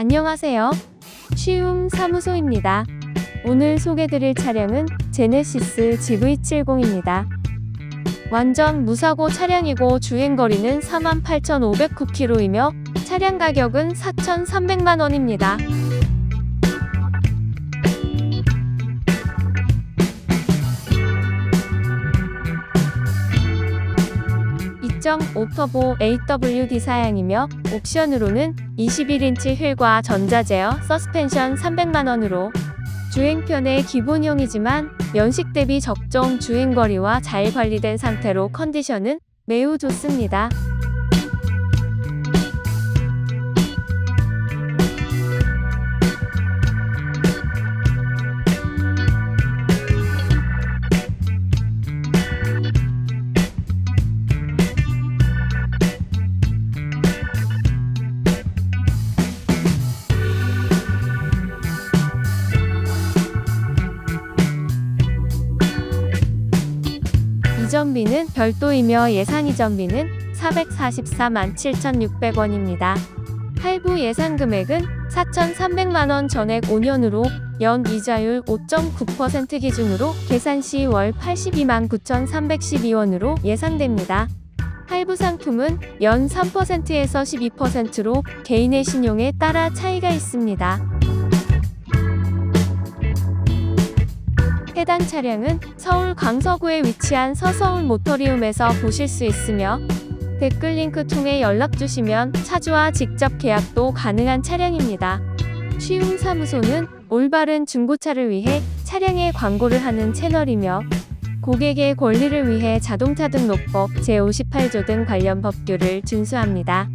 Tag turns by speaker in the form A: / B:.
A: 안녕하세요. 쉬움 사무소입니다. 오늘 소개드릴 차량은 제네시스 GV70입니다. 완전 무사고 차량이고 주행거리는 48,509km이며 차량 가격은 4,300만 원입니다. 2.5 터보 AWD 사양이며 옵션으로는 21인치 휠과 전자제어 서스펜션 300만원으로 주행편의 기본형이지만 연식 대비 적정 주행거리와 잘 관리된 상태로 컨디션은 매우 좋습니다. 이전비는 별도이며 예상 이전비는 444만 7,600원입니다. 할부 예상 금액은 4,300만원 전액 5년으로 연 이자율 5.9% 기준으로 계산 시 월 82만 9,312원으로 예상됩니다. 할부 상품은 연 3%에서 12%로 개인의 신용에 따라 차이가 있습니다. 해당 차량은 서울 강서구에 위치한 서서울 모터리움에서 보실 수 있으며 댓글 링크 통해 연락 주시면 차주와 직접 계약도 가능한 차량입니다. 쉬움 사무소는 올바른 중고차를 위해 차량의 광고를 하는 채널이며 고객의 권리를 위해 자동차 등록법 제58조 등 관련 법규를 준수합니다.